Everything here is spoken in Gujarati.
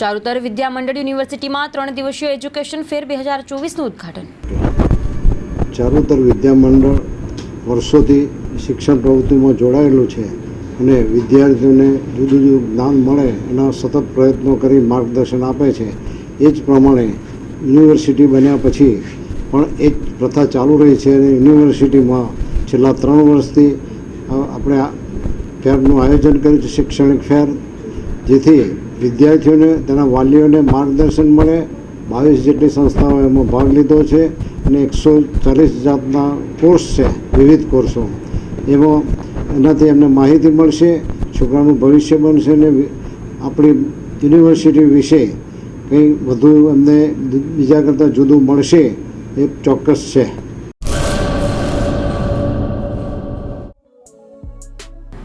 ચારુતર વિદ્યા મંડળ યુનિવર્સિટીમાં ત્રણ દિવસીય એજ્યુકેશન ફેર બે હજાર ચોવીસનું ઉદ્ઘાટન. ચારુતર વિદ્યા મંડળ વર્ષોથી શિક્ષણ પ્રવૃત્તિમાં જોડાયેલું છે અને વિદ્યાર્થીઓને જુદું જુદું જ્ઞાન મળે એના સતત પ્રયત્નો કરી માર્ગદર્શન આપે છે. એ જ પ્રમાણે યુનિવર્સિટી બન્યા પછી પણ એ જ પ્રથા ચાલુ રહી છે અને યુનિવર્સિટીમાં છેલ્લા ત્રણ વર્ષથી આપણે ફેરનું આયોજન કર્યું છે, શૈક્ષણિક ફેર જેથી વિદ્યાર્થીઓને, તેના વાલીઓને માર્ગદર્શન મળે. બાવીસ જેટલી સંસ્થાઓ એમાં ભાગ લીધો છે અને એકસો ચાલીસ જાતના કોર્સ છે, વિવિધ કોર્સો એમાં એનાથી એમને માહિતી મળશે, છોકરાનું ભવિષ્ય બનશે અને આપણી યુનિવર્સિટી વિશે કંઈ વધુ એમને બીજા કરતાં જુદું મળશે, એ ચોક્કસ છે.